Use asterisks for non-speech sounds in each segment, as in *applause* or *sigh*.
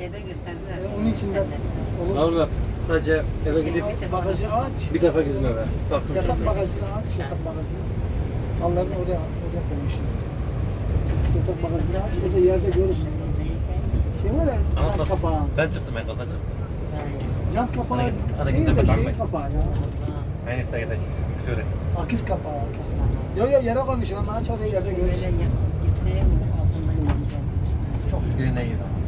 Şeyde gösterdiler. E, onun içinden olur. Valla sadece eve gidip Bagajı aç. bir defa gidin eve. Baksın Yatak çok bagajını aç. Yatak bagajını. Allah'ın oraya oraya koymuşum. Yatak bagajını aç. O da yerde görürsün. Şey var ya Ama cam kapağı. Ben çıktım ekrandan çıktım. Cam kapağı değil de şey kapağı ya. En iyisi gidelim. Söyle. Akis kapağı akis. Yo yo yere koymuşum ama aç orayı yerde görürsün. Çok şükür ne iyiyiz ama.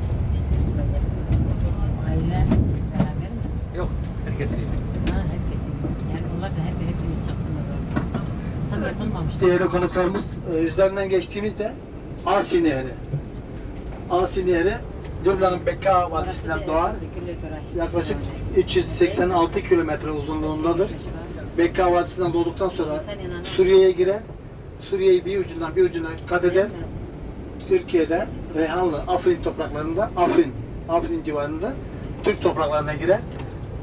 Aile beraber mi? Yok. Herkes iyi. Ha herkesin. Yani onlar da hep hepiniz çıktınız orada. Tam yapılmamış. Değerli konuklarımız e, üzerinden geçtiğimizde Asi Nehri. Asi Nehri Lübnan'ın Bekka Vadisi'nden doğar. Yaklaşık 386 kilometre uzunluğundadır. Bekka Vadisi'nden doğduktan sonra Suriye'ye girer. Suriye'yi bir ucundan bir ucuna kat eder. Türkiye'de Reyhanlı, Afrin topraklarında, Afrin, Afrin civarında Türk topraklarına girer.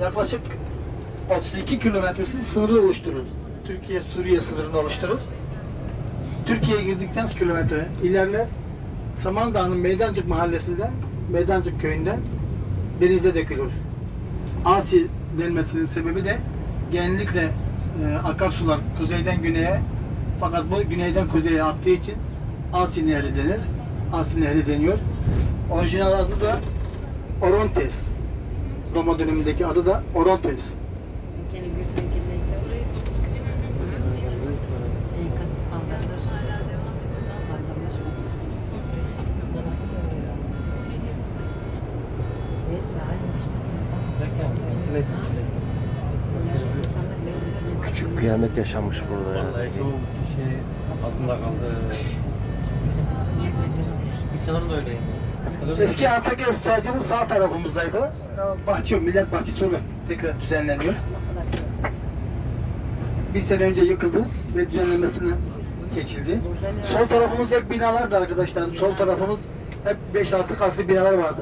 Yaklaşık 32 kilometresi sınırı oluşturur. Türkiye-Suriye sınırını oluşturur. Türkiye'ye girdikten kilometre ilerler. Samandağ'ın Meydancık mahallesinden, Meydancık köyünden denize dökülür. Asi denmesinin sebebi de genellikle e, akarsular kuzeyden güneye fakat bu güneyden kuzeye aktığı için Asi Nehri denir. Asi Nehri deniyor. Orijinal adı da Orontes. Roma dönemindeki adı da Orontes. Küçük kıyamet yaşanmış burada ya. Vallahi çoğu kişi altında kaldı. İskandar'ın da öyleydi. Eski Antakya Stadyumu sağ tarafımızdaydı. Bahçe, Millet Bahçesi olarak tekrar düzenleniyor. Bir sene önce yıkıldı ve düzenlenmesine geçildi. Sol tarafımız hep binalardı arkadaşlar. Sol tarafımız hep 5-6 katlı binalar vardı.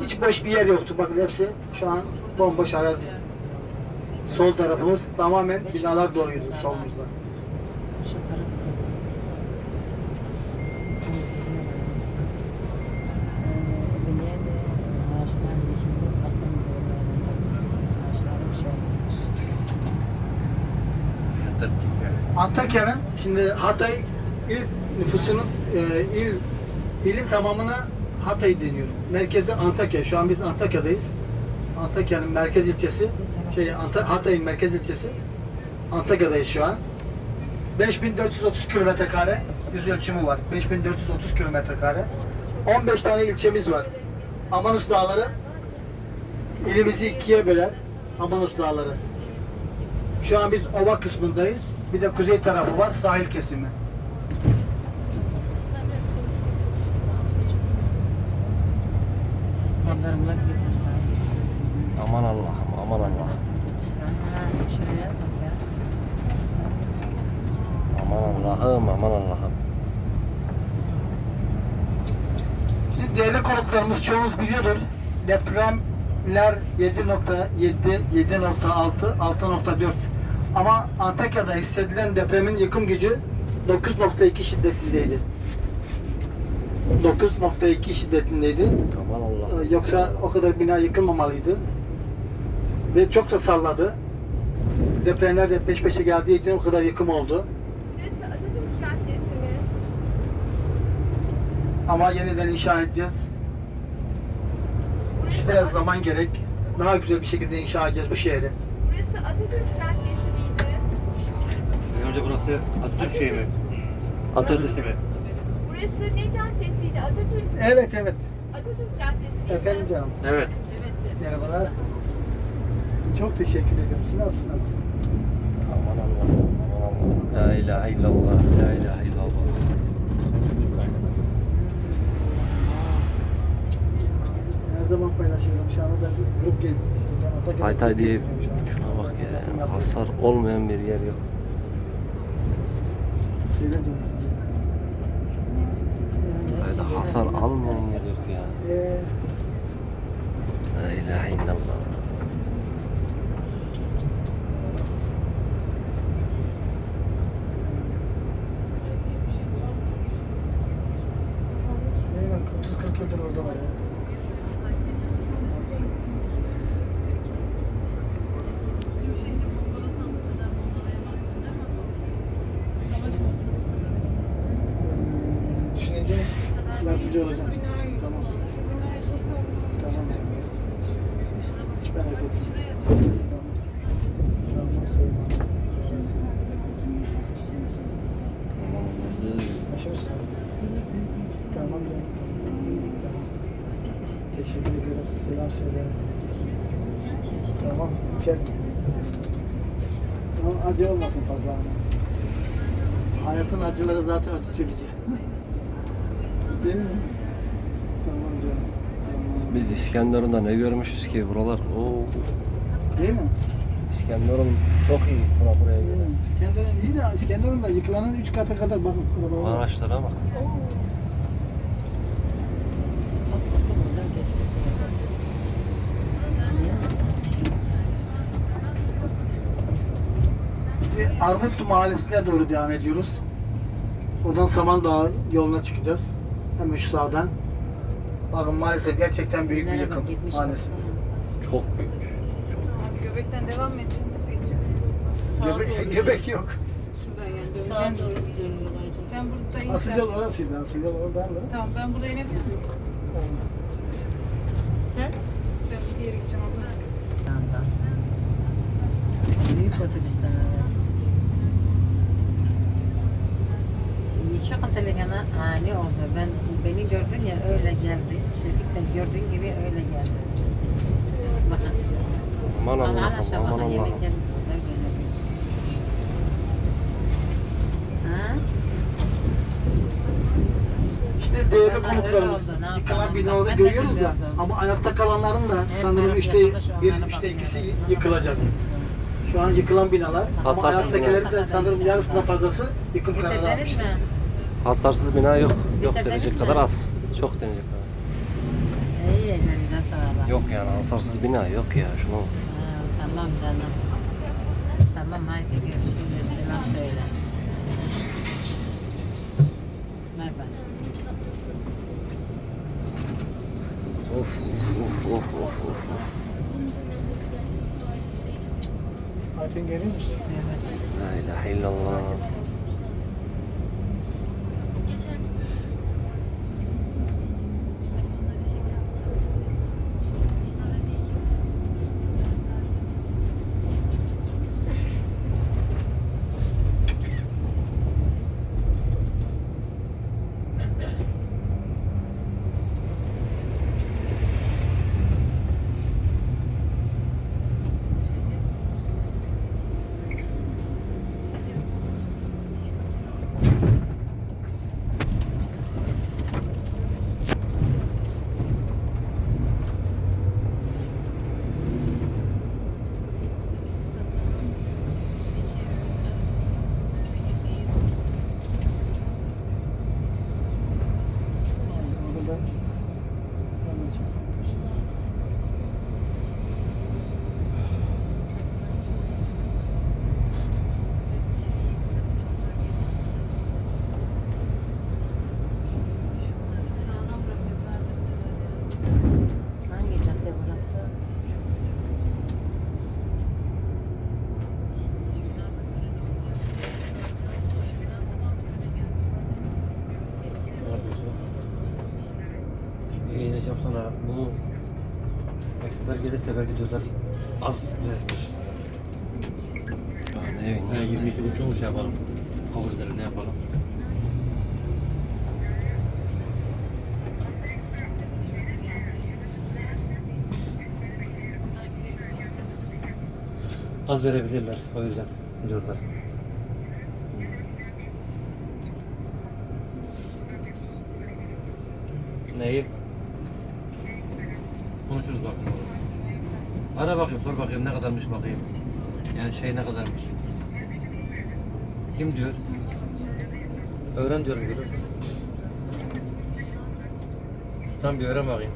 Hiç boş bir yer yoktu. Bakın hepsi şu an bomboş arazi. Sol tarafımız tamamen binalar doluydu solumuzda. Antakya'nın şimdi Hatay il nüfusunun e, il ilin tamamına Hatay deniyor. Merkezi Antakya. Şu an biz Antakya'dayız. Antakya'nın merkez ilçesi şey Anta- Hatay'ın merkez ilçesi Antakya'dayız şu an. 5430 kilometre kare yüz ölçümü var. 5430 kilometre kare. 15 tane ilçemiz var. Amanus Dağları ilimizi ikiye böler. Amanus Dağları. Şu an biz ova kısmındayız. Bir de kuzey tarafı var, sahil kesimi. Gitmişler. Aman Allah'ım aman Allah'ım. Ha, şuraya bak ya. Aman Allah'ım aman Allah'ım. Şimdi değerli konuklarımız çoğunuz biliyordur. Depremler 7.7, 7.6, 6.4. Ama Antakya'da hissedilen depremin yıkım gücü 9.2 şiddetindeydi. 9.2 şiddetindeydi. Aman Allah'ım. Ee, Yoksa o kadar bina yıkılmamalıydı. Ve çok da salladı. Depremler de peş peşe geldiği için o kadar yıkım oldu. Burası Atatürk Caddesi mi? Ama yeniden inşa edeceğiz. Burası, Biraz zaman gerek. Daha güzel bir şekilde inşa edeceğiz bu şehri. burası Atatürk Caddesi miydi? Önce burası Atatürk şey mi? Atatürk mi? Burası ne caddesiydi? Atatürk Evet evet. Atatürk Caddesi miydi? Efendim canım. Evet. Merhabalar. Çok teşekkür ederim. Siz nasılsınız? Aman Allah'ım. Aman Allah'ım. La ilahe illallah. La ilahe illallah. Her zaman paylaşıyorum. Şu anda da grup gezdik. Antakya'da Haytay diye şuna bak ya. Hasar olmayan bir yer yok. Hayda hasar almayan yer yok ya. Ee, La ilahe illallah. ne bak 30-40 yıldır orada var ya. Tamam. Tamam Sayın Hanım. Aşağısı. Başım üstüne. Tamam canım. Tamam. Teşekkür ediyorum. Selam söyle. Tamam. içerim. Ama acı olmasın fazla ama. Hayatın acıları zaten acıtıyor bizi. *laughs* Değil mi? Tamam canım. Tamam. Biz İskenderun'da ne görmüşüz ki buralar? Oo. Değil mi? İskenderun çok iyi bura buraya göre. İskenderun iyi de İskenderun'da yıkılanın 3 katı kadar bakın. Araçlara bak. Çok tatlı buradan geçmesi. Değil mi? Şimdi Armutlu Mahallesi'ne doğru devam ediyoruz. Oradan Samandağ yoluna çıkacağız. Hemen şu sağdan. Bakın maalesef gerçekten büyük bir yıkım maalesef. Çok büyük. Abi göbekten devam mı edeceksin? Nasıl Göbek, yok. Şuradan yani Sağa doğru dönüyorlar. Ben burada Asıl insem. yol orasıydı. Asıl yol oradan da. Tamam ben burada inebilir miyim? Tamam. Sen? Ben bir yere gideceğim abla. Yandan. Büyük otobüsten evet. Çok telefona ani oldu. Ben beni gördün ya öyle geldi. Şefik de gördüğün gibi öyle geldi. Bakın. Aman Allah'ım, aman Allah'ım. yemek geliyoruz. Ha? İşte değerli Vallahi konuklarımız. öyle oldu, ne Yıkılan yapalım? binaları Ben de görüyoruz da bilmiyordum. ama ayakta kalanların da sanırım taraf bir, onlara üçte ikisi bakmıyoruz. yıkılacak. Şu an yıkılan binalar ama Hasarsız ayaktakilerin bina. de sanırım yarısından fazlası yıkım kararı Bitirdiniz almış. mi? Hasarsız bina yok. Yok Bitirdiniz denecek mi? kadar az. Çok denecek kadar. İyi ellerinize sağlık. Yok yani hasarsız bina yok ya şunu. Ha, tamam canım. Tamam haydi görüşürüz. Selam söyle. Of of of of of of. Ayten görüyor musun? Evet. La ilahe illallah. Eksper gelirse belki diyorlar az ver. Ya ne evin? Yani 22 buçuğu mu şey yapalım? Edelim ne yapalım? Az verebilirler o yüzden diyorlar. Neyi? Ara bakayım, sor bakayım ne kadarmış bakayım. Yani şey ne kadarmış. Kim diyor? Öğren diyorum gülüm. Tamam bir öğren bakayım.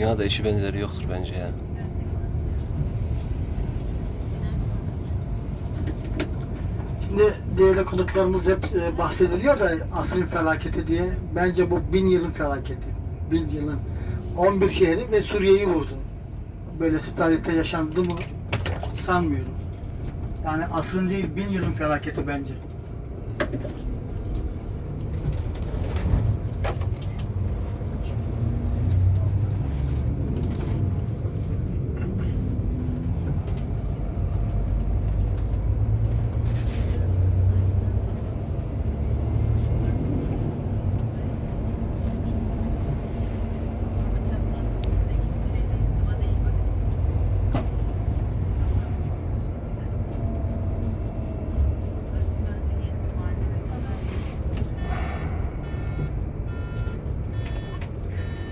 Dünyada eşi benzeri yoktur bence ya. Şimdi değerli konuklarımız hep e, bahsediliyor da asrın felaketi diye. Bence bu bin yılın felaketi. Bin yılın 11 şehri ve Suriye'yi vurdu. Böylesi tarihte yaşandı mı sanmıyorum. Yani asrın değil bin yılın felaketi bence.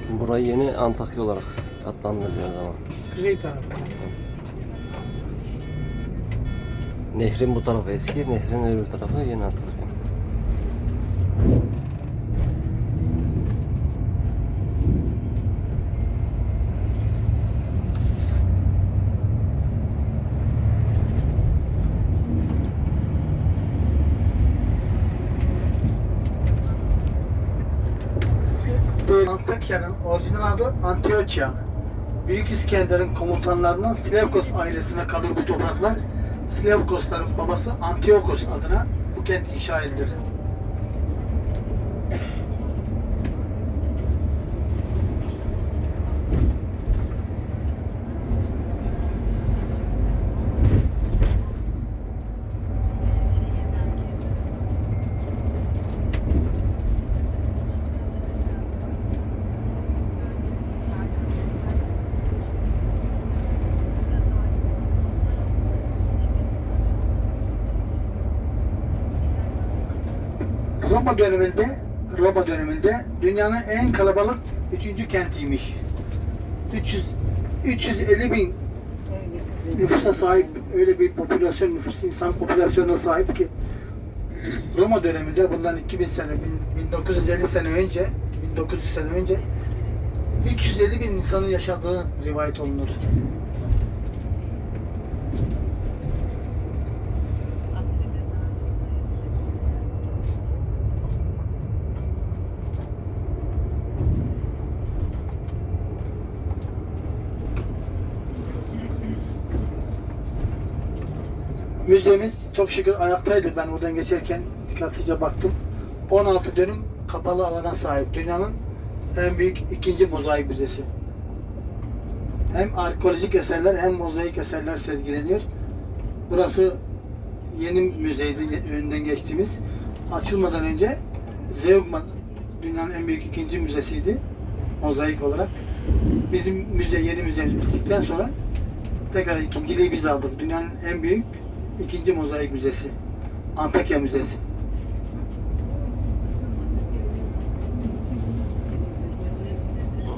Burayı yeni Antakya olarak adlandırılıyor zaman. Kuzey tarafı. Nehrin bu tarafı eski, nehrin öbür tarafı yeni Antakya. Bu Antakya'nın orijinal adı Antiochia. Büyük İskender'in komutanlarından Slavkos ailesine kalır bu topraklar. Slavkosların babası Antiochos adına bu kent inşa edilir. Roma döneminde Roma döneminde dünyanın en kalabalık üçüncü kentiymiş. 300 350 bin nüfusa sahip öyle bir popülasyon nüfus insan popülasyonuna sahip ki Roma döneminde bundan 2000 sene bin- 1950 sene önce 1900 sene önce 350 bin insanın yaşadığı rivayet olunur. Müzemiz çok şükür ayaktaydı. Ben oradan geçerken dikkatlice baktım. 16 dönüm kapalı alana sahip. Dünyanın en büyük ikinci mozaik müzesi. Hem arkeolojik eserler hem mozaik eserler sergileniyor. Burası yeni müzeydi önünden geçtiğimiz. Açılmadan önce Zeugma dünyanın en büyük ikinci müzesiydi. Mozaik olarak. Bizim müze, yeni müzemiz bittikten sonra tekrar ikinciliği biz aldık. Dünyanın en büyük ikinci mozaik müzesi. Antakya Müzesi.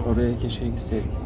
Oraya keşke gitseydik.